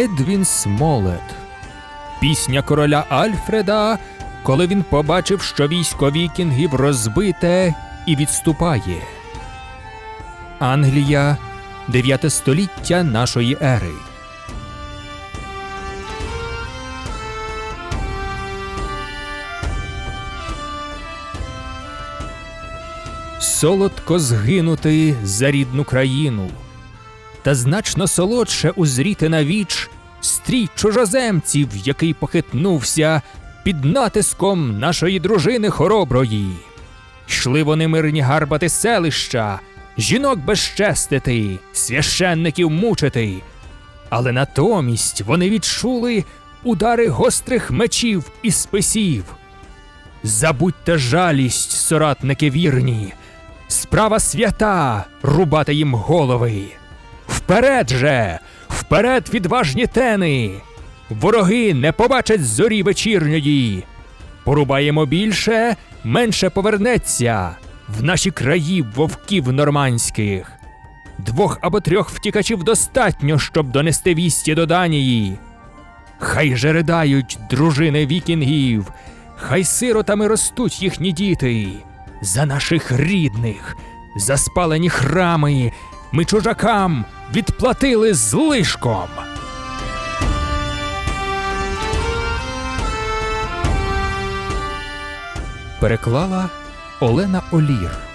Едвін Смолет. Пісня короля Альфреда, коли він побачив, що військо вікінгів розбите і відступає. Англія, 9 століття нашої ери. Солодко згинути за рідну країну, та значно солодше узріти на віч стрій чужоземців, який похитнувся під натиском нашої дружини хороброї. Йшли вони мирні гарбати селища, жінок безчестити, священників мучити. Але натомість вони відчули удари гострих мечів і списів. Забудьте жалість, соратники вірні, справа свята рубати їм голови. Вперед же, вперед, відважні тени! Вороги не побачать зорі вечірньої. Порубаємо більше, менше повернеться в наші краї вовків нормандських. Двох або трьох втікачів достатньо, щоб донести вісті до Данії. Хай же ридають дружини вікінгів, хай сиротами ростуть їхні діти. За наших рідних, за спалені храми, ми чужакам відплатили злишком. Переклала Олена Олір.